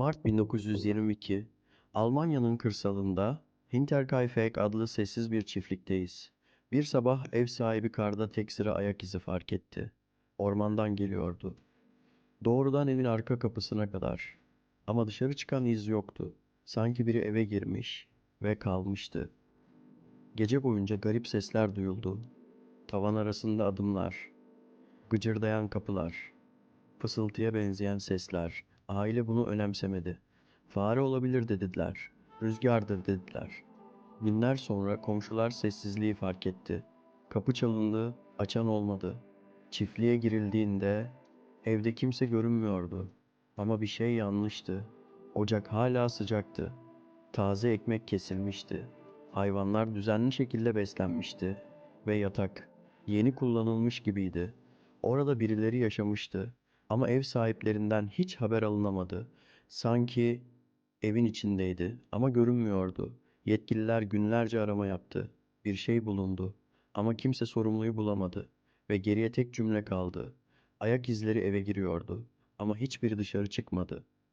Mart 1922, Almanya'nın kırsalında Hinterkaifeck adlı sessiz bir çiftlikteyiz. Bir sabah ev sahibi karda tek sıra ayak izi fark etti. Ormandan geliyordu. Doğrudan evin arka kapısına kadar. Ama dışarı çıkan iz yoktu. Sanki biri eve girmiş ve kalmıştı. Gece boyunca garip sesler duyuldu. Tavan arasında adımlar, gıcırdayan kapılar, fısıltıya benzeyen sesler. Aile bunu önemsemedi. Fare olabilir dediler. Rüzgardır dediler. Günler sonra komşular sessizliği fark etti. Kapı çalındı, açan olmadı. Çiftliğe girildiğinde evde kimse görünmüyordu. Ama bir şey yanlıştı. Ocak hala sıcaktı. Taze ekmek kesilmişti. Hayvanlar düzenli şekilde beslenmişti ve yatak yeni kullanılmış gibiydi. Orada birileri yaşamıştı ama ev sahiplerinden hiç haber alınamadı. Sanki evin içindeydi ama görünmüyordu. Yetkililer günlerce arama yaptı. Bir şey bulundu ama kimse sorumluyu bulamadı ve geriye tek cümle kaldı. Ayak izleri eve giriyordu ama hiçbiri dışarı çıkmadı.